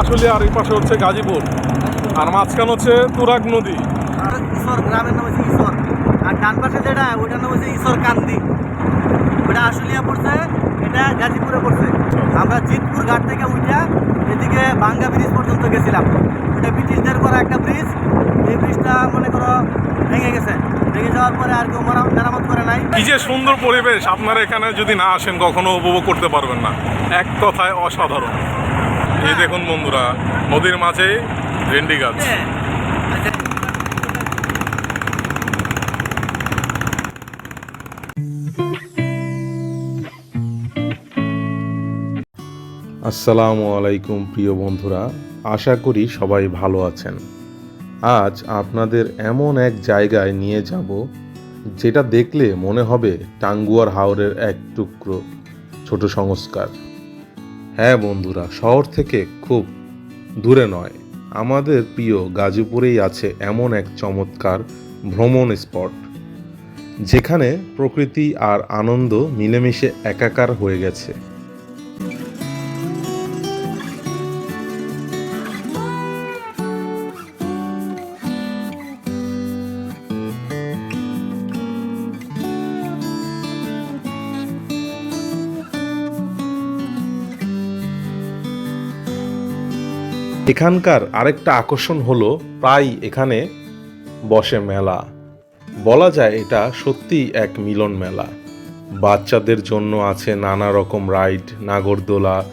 আশুলিয়া আর এই পাশে হচ্ছে গাজীপুর। আর মাঝখান হচ্ছে তুরাগ নদী। আর ঈশ্বর গ্রামের নাম হচ্ছে ঈশ্বর। আর ডান পাশে যেটা ওইটার নাম হচ্ছে ঈশ্বর কান্দি। ওটা আশুলিয়া পড়ছে এটা গাজীপুরে পড়ছে। আমরা জিতপুর ঘাট থেকে উঠে এদিকে বাঙ্গা ব্রিজ পর্যন্ত গেছিলাম। ওটা ব্রিটিশদের করা একটা ব্রিজ। এই ব্রিজটা মনে করো ভেঙে গেছে। ভেঙে যাওয়ার পরে আর কেউ মেরামত করে নাই। কি যে সুন্দর পরিবেশ। আপনারা এখানে যদি না আসেন কখনো উপভোগ করতে পারবেন না। এক কথায় অসাধারণ। এই দেখুন বন্ধুরা নদীর মাঝে ভেন্ডি গাছ। আসসালামু আলাইকুম প্রিয় বন্ধুরা। আশা করি সবাই ভালো আছেন। আজ আপনাদের এমন এক জায়গায় নিয়ে যাব যেটা দেখলে মনে হবে টাঙ্গুয়ার হাওরের এক টুকরো ছোট সংস্কার। হ্যাঁ বন্ধুরা, শহর থেকে খুব দূরে নয়। আমাদের প্রিয় গাজীপুরেই আছে এমন এক চমৎকার ভ্রমণ স্পট, যেখানে প্রকৃতি আর আনন্দ মিলেমিশে একাকার হয়ে গেছে। এখানকার আরেকটা আকর্ষণ হলো প্রায় এখানে বসে মেলা। বলা যায় এটা সত্যিই এক মিলন মেলা। বাচ্চাদের জন্য আছে নানা রকম রাইড, নাগরদোলা,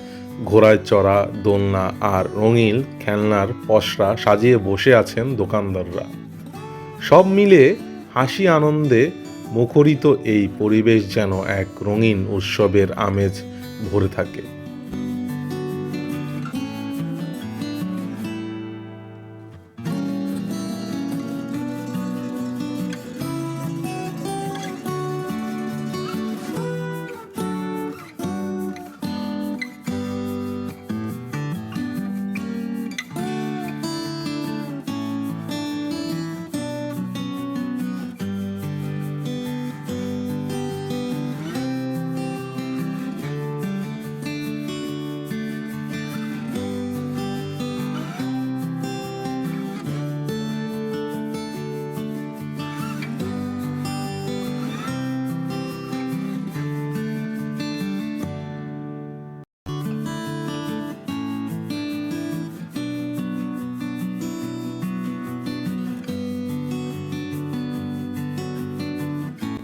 ঘোড়ায় চড়া, দোলনা আর রঙিন খেলনার পসরা সাজিয়ে বসে আছেন দোকানদাররা। সব মিলে হাসি আনন্দে মুখরিত এই পরিবেশ যেন এক রঙিন উৎসবের আমেজ ভরে থাকে।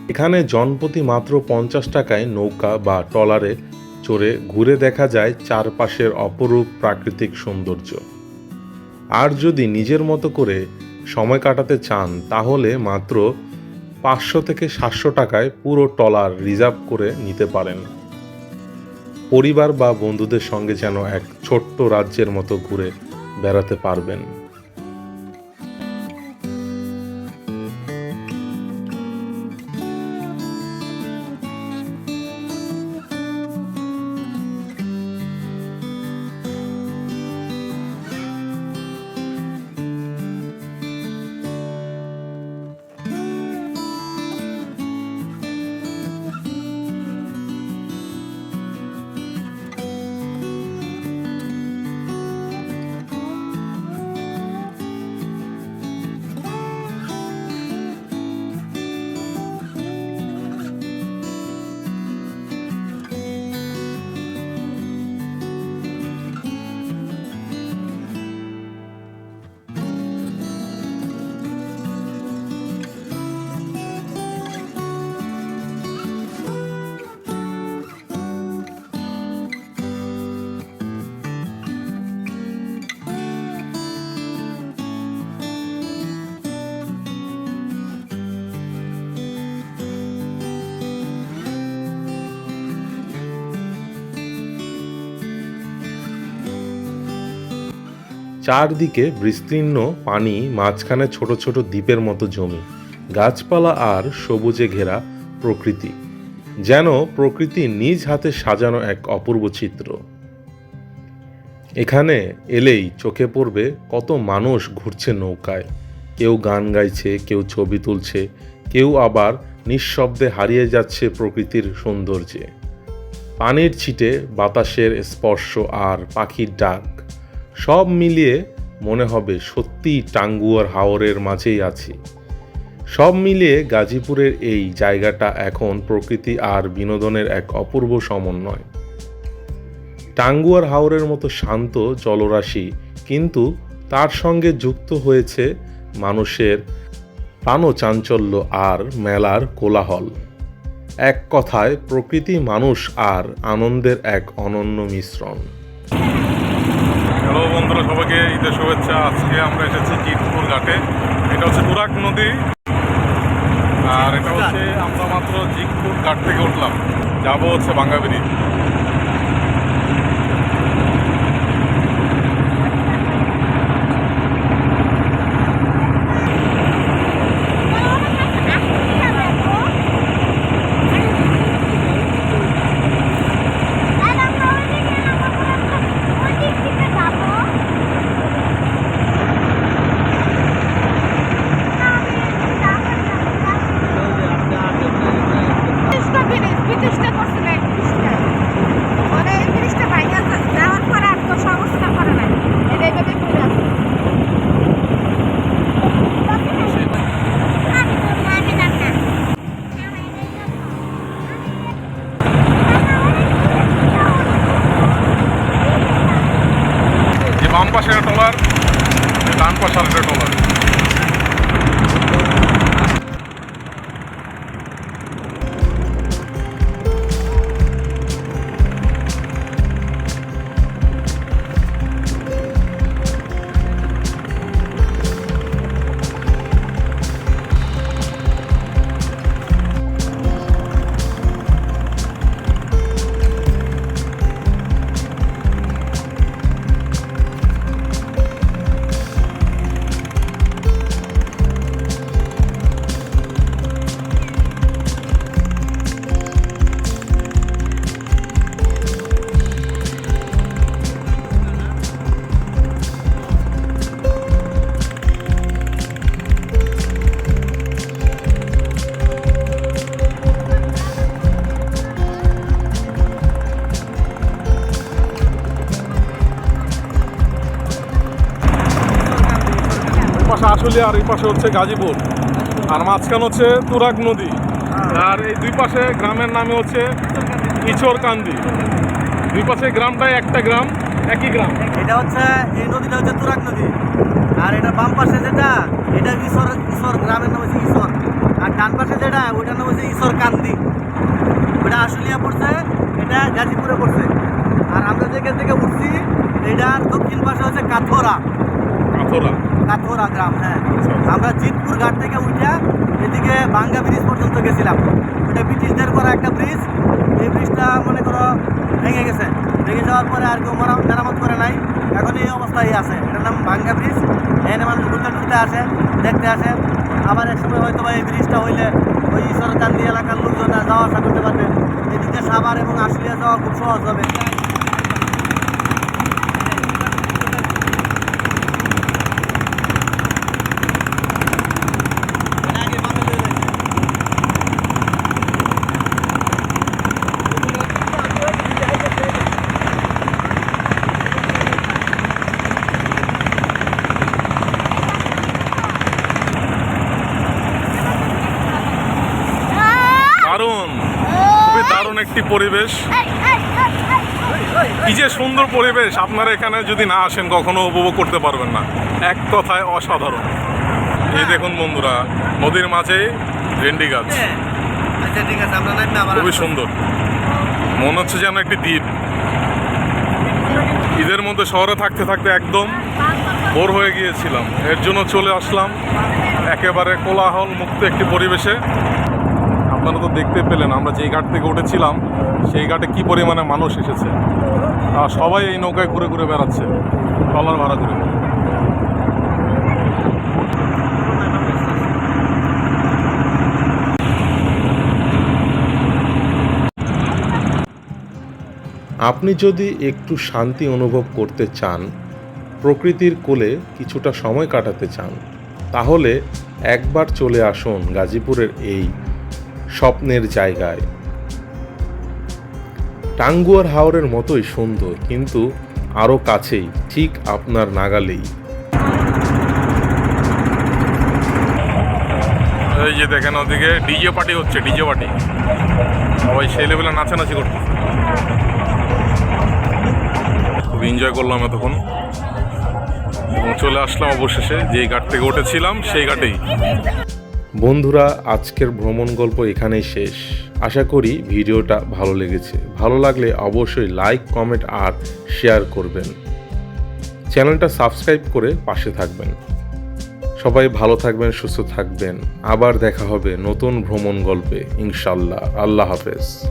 এখানে জনপ্রতি মাত্র পঞ্চাশ টাকায় নৌকা বা ট্রলারে চড়ে ঘুরে দেখা যায় চারপাশের অপরূপ প্রাকৃতিক সৌন্দর্য। আর যদি নিজের মতো করে সময় কাটাতে চান, তাহলে মাত্র পাঁচশো থেকে সাতশো টাকায় পুরো ট্রলার রিজার্ভ করে নিতে পারেন। পরিবার বা বন্ধুদের সঙ্গে যেন এক ছোট্ট রাজ্যের মতো ঘুরে বেড়াতে পারবেন। চারদিকে বিস্তীর্ণ পানি, মাঝখানে ছোট ছোট দ্বীপের মতো জমি, গাছপালা আর সবুজে ঘেরা প্রকৃতি, যেন প্রকৃতি নিজ হাতে সাজানো এক অপূর্ব চিত্র। এখানে এলেই চোখে পড়বে কত মানুষ ঘুরছে নৌকায়। কেউ গান গাইছে, কেউ ছবি তুলছে, কেউ আবার নিঃশব্দে হারিয়ে যাচ্ছে প্রকৃতির সৌন্দর্যে। পানির ছিটে বাতাসের স্পর্শ আর পাখির ডাক। সব মিলিয়ে মনে হবে সত্যিই টাঙ্গুয়ার হাওরের মাঝেই আছি। সব মিলিয়ে গাজীপুরের এই জায়গাটা এখন প্রকৃতি আর বিনোদনের এক অপূর্ব সমন্বয়। টাঙ্গুয়ার হাওরের মতো শান্ত জলরাশি কিন্তু তার সঙ্গে যুক্ত হয়েছে মানুষের প্রাণচাঞ্চল্য আর মেলার কোলাহল। এক কথায়, প্রকৃতি মানুষ আর আনন্দের এক অনন্য মিশ্রণ। বন্ধুরা, সবাইকে ঈদের শুভেচ্ছা। আজকে আমরা এসেছি জিতপুর ঘাটে। এটা হচ্ছে তুরাক নদী। আর এটা হচ্ছে আমরা মাত্র জিতপুর ঘাট থেকে উঠলাম। যাব হচ্ছে বাঙ্গাবিরি ব্রিটিশ, ব্রিটিশটা করছে না, ব্রিটিশটা। মানে এই ব্রিটিশটা ভাইঙা যা- যাওয়ার পরে আর তো সংস্কার করে নাই। এটা এইভাবেই পড়ে আছে। যে বাম পাশে একটা টলার যে ডান আশুলিয়া আর এই পাশে হচ্ছে গাজীপুর। আর মাঝখানে হচ্ছে তুরাগ নদী। আর এই দুই পাশে গ্রামের নামে হচ্ছে ইচরকান্দি দুই পাশে গ্রামটাই একটা গ্রাম একই গ্রাম। এটা হচ্ছে এই নদীটা হচ্ছে তুরাগ নদী। আর এটা বাম পাশে যেটা এটা ঈশ্বর ঈশ্বর গ্রামের নাম হচ্ছে ঈশ্বর আর ডান পাশে যেটা ওইটার নাম হচ্ছে ঈশ্বর কান্দি ওটা আশুলিয়া পড়ছে এটা গাজীপুরে পড়ছে। আর আমরা যেখান থেকে উঠছি এটার দক্ষিণ পাশে হচ্ছে কাথোরা। কাথরা। কাথোরা গ্রাম হ্যাঁ। আমরা জিতপুর ঘাট থেকে উঠে এদিকে বাঙ্গা ব্রিজ পর্যন্ত গেছিলাম। ওটা ব্রিটিশদের করা একটা ব্রিজ। এই ব্রিজটা মনে করো ভেঙে গেছে। ভেঙে যাওয়ার পরে আর কেউ মেরা- মেরামত করে নাই। এখন এই অবস্থায় আছে। এটার নাম বাঙ্গা ব্রিজ। এখানে মানুষ ঘুরতে টুরতে আসে দেখতে আসে। আবার এক সময় হয়তো বা এই ব্রিজটা হইলে ওই সরকান্দি এলাকার লোকজন যাওয়া আসা করতে পারবে। এদিকে সাভার এবং আশুলিয়া যাওয়া খুব সহজ হবে দারুণ খুবই একটি পরিবেশ। কি যে সুন্দর পরিবেশ আপনারা এখানে যদি না আসেন কখনো উপভোগ করতে পারবেন না। এক কথায় অসাধারণ। এই দেখুন বন্ধুরা নদীর মাঝে ভেন্ডি গাছ। আচ্ছা নামবে আবার খুবই সুন্দর। মনে হচ্ছে যেন একটি দ্বীপ। ঈদের মধ্যে শহরে থাকতে থাকতে একদম বোর হয়ে গিয়েছিলাম। এর জন্য চলে আসলাম একেবারে কোলাহল মুক্ত একটি পরিবেশে। আপনারা তো দেখতে পেলেন আমরা যেই ঘাট থেকে উঠেছিলাম সেই ঘাটে কি পরিমাণে মানুষ এসেছে? সবাই এই নৌকায় ঘুরে ঘুরে বেড়াচ্ছে। ট্রলার ভাড়া করে। আপনি যদি একটু শান্তি অনুভব করতে চান, প্রকৃতির কোলে কিছুটা সময় কাটাতে চান, তাহলে একবার চলে আসুন গাজীপুরের এই স্বপ্নের জায়গায়। টাঙ্গুয়ার হাওরের মতোই সুন্দর, কিন্তু আরও কাছেই, ঠিক আপনার নাগালেই। এই যে দেখেন ওদিকে ডিজে পার্টি হচ্ছে, ডিজে পার্টি। সবাই সেই লেভেলে নাচানাচি করতে খুব এনজয় করলাম এতক্ষণ। এবং চলে আসলাম অবশেষে, যেই ঘাট থেকে উঠেছিলাম, সেই ঘাটেই। বন্ধুরা, আজকের ভ্রমণ গল্প এখানেই শেষ। আশা করি ভিডিওটা ভালো লেগেছে। ভালো লাগলে অবশ্যই লাইক, কমেন্ট আর শেয়ার করবেন। চ্যানেলটা সাবস্ক্রাইব করে পাশে থাকবেন। সবাই ভালো থাকবেন, সুস্থ থাকবেন। আবার দেখা হবে নতুন ভ্রমণ গল্পে, ইনশাল্লাহ। আল্লাহ হাফেজ।